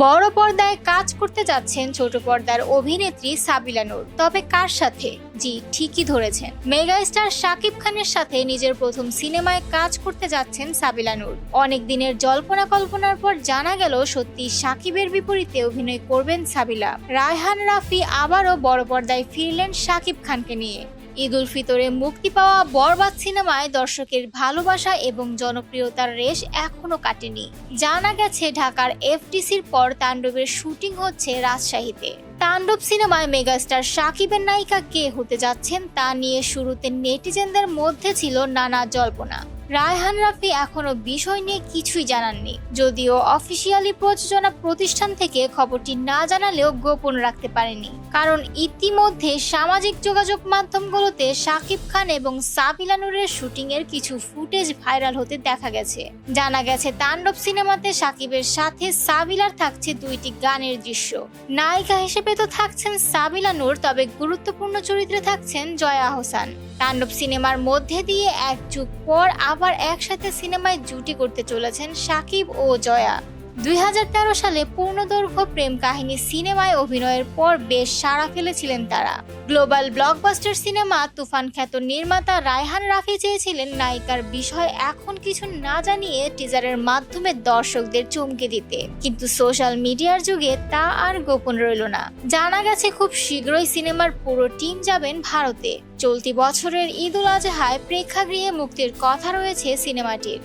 বড় পর্দায় কাজ করতে যাচ্ছেন ছোট পর্দার অভিনেত্রী সাবিলা নূর। তবে কার সাথে? জি, ঠিকই ধরেছেন। মেগাস্টার শাকিব খানের সাথে নিজের প্রথম সিনেমায় কাজ করতে যাচ্ছেন সাবিলা নূর। অনেক দিনের জল্পনা কল্পনার পর জানা গেল, সত্যি শাকিবের বিপরীতে অভিনয় করবেন সাবিলা। রায়হান রাফি আবারও বড় পর্দায় ফিরলেন শাকিব খানকে নিয়ে। ঈদ উল ফিতরে মুক্তি পাওয়া বরবাদ সিনেমায় দর্শকের ভালোবাসা এবং জনপ্রিয়তার রেশ এখনও কাটেনি। জানা গেছে, ঢাকার এফটিসির পর তাণ্ডবের শুটিং হচ্ছে রাজশাহীতে। তাণ্ডব সিনেমায় মেগাস্টার সাকিবের নায়িকা কে হতে যাচ্ছেন তা নিয়ে শুরুতে নেটিজেনদের মধ্যে ছিল নানা জল্পনা। রায়হান রাফি এখনও বিষয় নিয়ে কিছুই জানাননি, যদিও অফিসিয়ালি প্রযোজনা প্রতিষ্ঠান থেকে খবরটি না জানালেও গোপন রাখতে পারেনি। কারণ ইতিমধ্যে সামাজিক যোগাযোগ মাধ্যমগুলোতে শাকিব খান এবং সাবিলা নূরের শুটিং এর কিছু ফুটেজ ভাইরাল হতে দেখা গেছে। জানা গেছে, তাণ্ডব সিনেমাতে সাকিবের সাথে সাবিলার থাকছে দুইটি গানের দৃশ্য। নায়িকা হিসেবে তো থাকছেন সাবিলা নূর, তবে গুরুত্বপূর্ণ চরিত্রে থাকছেন জয়া হোসান তাণ্ডব সিনেমার মধ্যে দিয়ে এক যুগ পর আবার একসাথে সিনেমায় জুটি করতে চলেছেন সাকিব ও জয়া। দুই হাজার তেরো সালে পূর্ণদৈর্ঘ্য প্রেম কাহিনী সিনেমায় অভিনয়ের পর বেশ সাড়া ফেলেছিলেন তারা। গ্লোবাল ব্লকবাস্টার সিনেমা তুফান খ্যাত নির্মাতা রায়হান রাফি চেয়েছিলেন নায়িকার বিষয় এখন কিছু না জানিয়ে টিজারের মাধ্যমে দর্শকদের চমকে দিতে। কিন্তু সোশ্যাল মিডিয়ার যুগে তা আর গোপন রইল না। জানা গেছে, খুব শীঘ্রই সিনেমার পুরো টিম যাবেন ভারতে। চলতি বছরের ঈদ উল আজহায় প্রেক্ষাগৃহে মুক্তির কথা রয়েছে সিনেমাটির।